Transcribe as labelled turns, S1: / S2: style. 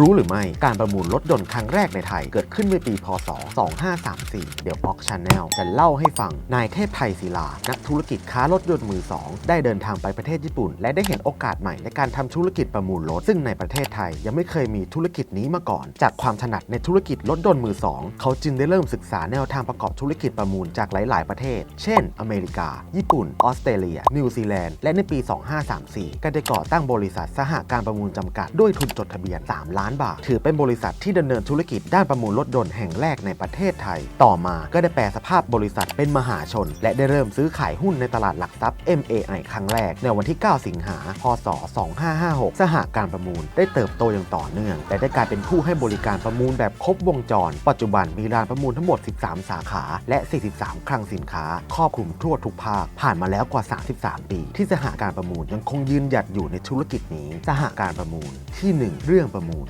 S1: รู้หรือไม่การประมูลรถยนต์ครั้งแรกในไทยเกิดขึ้นเมื่อปี พศ 2534 เดี๋ยวออกชาแนลจะเล่าให้ฟัง นายเทพไทยศิลา นักธุรกิจค้ารถยนต์มือสองได้เดินทางไปประเทศญี่ปุ่น และได้เห็นโอกาสใหม่ในการทำธุรกิจประมูลรถ ซึ่งในประเทศไทยยังไม่เคยมีธุรกิจนี้มาก่อน จากความถนัดในธุรกิจรถยนต์มือสองเขาจึงได้เริ่มศึกษาแนวทางประกอบธุรกิจประมูลจากหลาย ๆ ประเทศ เช่น อเมริกา ญี่ปุ่น ออสเตรเลีย นิวซีแลนด์ และในปี 2534ก็ได้ก่อตั้งบริษัทสหการประมูลจำกัดด้วยทุนจดทะเบียน 3 ล้านบาท ถือเป็นบริษัทที่ดำเนินธุรกิจด้านประมูลรถยนต์แห่งแรกในประเทศไทย ต่อมาก็ได้แปลสภาพบริษัทเป็นมหาชน และได้เริ่มซื้อขายหุ้นในตลาดหลักทรัพย์ MAI ครั้งแรก ในวันที่ 9 สิงหา พศ 2556 สหการประมูลได้เติบโตอย่างต่อเนื่อง และได้กลายเป็นผู้ให้บริการประมูลแบบครบวงจร ปัจจุบันมีร้านประมูลทั้งหมด 13 สาขา และ 43 คลังสินค้า ครอบคลุมทั่วทุกภาค ผ่านมาแล้วกว่า 33 ปี ที่สหการประมูลยังคงยืนหยัดอยู่ในธุรกิจนี้ สหการประมูลที่ 1 เรื่องประมูล